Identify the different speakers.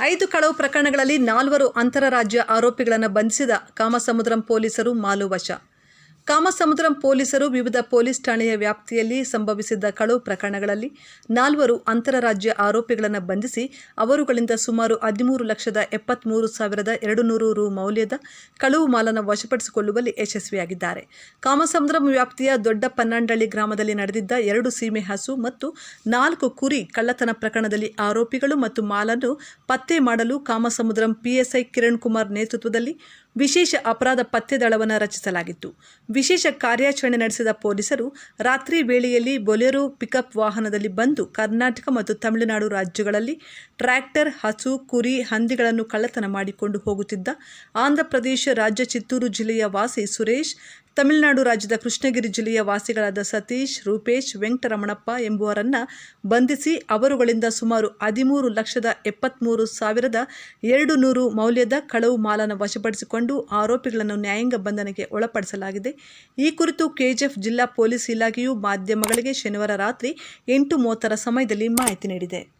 Speaker 1: ಐದು ಕಳವು ಪ್ರಕರಣಗಳಲ್ಲಿ ನಾಲ್ವರು ಅಂತರರಾಜ್ಯ ಆರೋಪಿಗಳನ್ನು ಬಂಧಿಸಿದ ಕಾಮಸಮುದ್ರಂ ಪೊಲೀಸರು ಮಾಲು ವಶ ಕಾಮಸಮುದ್ರಂ ಪೊಲೀಸರು ವಿವಿಧ ಪೊಲೀಸ್ ಠಾಣೆಯ ವ್ಯಾಪ್ತಿಯಲ್ಲಿ ಸಂಭವಿಸಿದ್ದ ಕಳವು ಪ್ರಕರಣಗಳಲ್ಲಿ ನಾಲ್ವರು ಅಂತರರಾಜ್ಯ ಆರೋಪಿಗಳನ್ನು ಬಂಧಿಸಿ, ಅವರುಗಳಿಂದ ಸುಮಾರು ಹದಿಮೂರು ಲಕ್ಷದ ಎಪ್ಪತ್ತ್ಮೂರು ಸಾವಿರದ ಎರಡು ನೂರು ರು ಮೌಲ್ಯದ ಕಳವು ಮಾಲನ್ನು ವಶಪಡಿಸಿಕೊಳ್ಳುವಲ್ಲಿ ಯಶಸ್ವಿಯಾಗಿದ್ದಾರೆ. ಕಾಮಸಮುದ್ರಂ ವ್ಯಾಪ್ತಿಯ ದೊಡ್ಡ ಪನ್ನಂಡಳ್ಳಿ ಗ್ರಾಮದಲ್ಲಿ ನಡೆದಿದ್ದ ಎರಡು ಸೀಮೆ ಹಸು ಮತ್ತು ನಾಲ್ಕು ಕುರಿ ಕಳ್ಳತನ ಪ್ರಕರಣದಲ್ಲಿ ಆರೋಪಿಗಳು ಮತ್ತು ಮಾಲನ್ನು ಪತ್ತೆ ಮಾಡಲು ಕಾಮಸಮುದ್ರಂ ಪಿಎಸ್ಐ ಕಿರಣ್ ಕುಮಾರ್ ನೇತೃತ್ವದಲ್ಲಿ ವಿಶೇಷ ಅಪರಾಧ ಪತ್ತೆ ದಳವನ್ನು ರಚಿಸಲಾಗಿತ್ತು. ವಿಶೇಷ ಕಾರ್ಯಾಚರಣೆ ನಡೆಸಿದ ಪೊಲೀಸರು ರಾತ್ರಿ ವೇಳೆಯಲ್ಲಿ ಬೊಲೆರೋ ಪಿಕಪ್ ವಾಹನದಲ್ಲಿ ಬಂದು ಕರ್ನಾಟಕ ಮತ್ತು ತಮಿಳುನಾಡು ರಾಜ್ಯಗಳಲ್ಲಿ ಟ್ರ್ಯಾಕ್ಟರ್, ಹಸು, ಕುರಿ ಹಂದಿಗಳನ್ನು ಕಳ್ಳತನ ಮಾಡಿಕೊಂಡು ಹೋಗುತ್ತಿದ್ದ ಆಂಧ್ರಪ್ರದೇಶ ರಾಜ್ಯ ಚಿತ್ತೂರು ಜಿಲ್ಲೆಯ ವಾಸಿ ಸುರೇಶ್ ತಮಿಳುನಾಡು ರಾಜ್ಯದ ಕೃಷ್ಣಗಿರಿ ಜಿಲ್ಲೆಯ ವಾಸಿಗಳಾದ ಸತೀಶ್, ರೂಪೇಶ್, ವೆಂಕಟರಮಣಪ್ಪ ಎಂಬುವರನ್ನು ಬಂಧಿಸಿ ಅವರುಗಳಿಂದ ಸುಮಾರು ಹದಿಮೂರು ಲಕ್ಷದ ಎಪ್ಪತ್ತ್ಮೂರು ಸಾವಿರದ ಎರಡು ನೂರು ಮೌಲ್ಯದ ಕಳವು ಮಾಲನ್ನು ವಶಪಡಿಸಿಕೊಂಡು ಆರೋಪಿಗಳನ್ನು ನ್ಯಾಯಾಂಗ ಬಂಧನಕ್ಕೆ ಒಳಪಡಿಸಲಾಗಿದೆ. ಈ ಕುರಿತು ಕೆಜಿಎಫ್ ಜಿಲ್ಲಾ ಪೊಲೀಸ್ ಇಲಾಖೆಯು ಮಾಧ್ಯಮಗಳಿಗೆ ಶನಿವಾರ ರಾತ್ರಿ ಎಂಟು ಮೂವತ್ತರ ಸಮಯದಲ್ಲಿ ಮಾಹಿತಿ ನೀಡಿದೆ.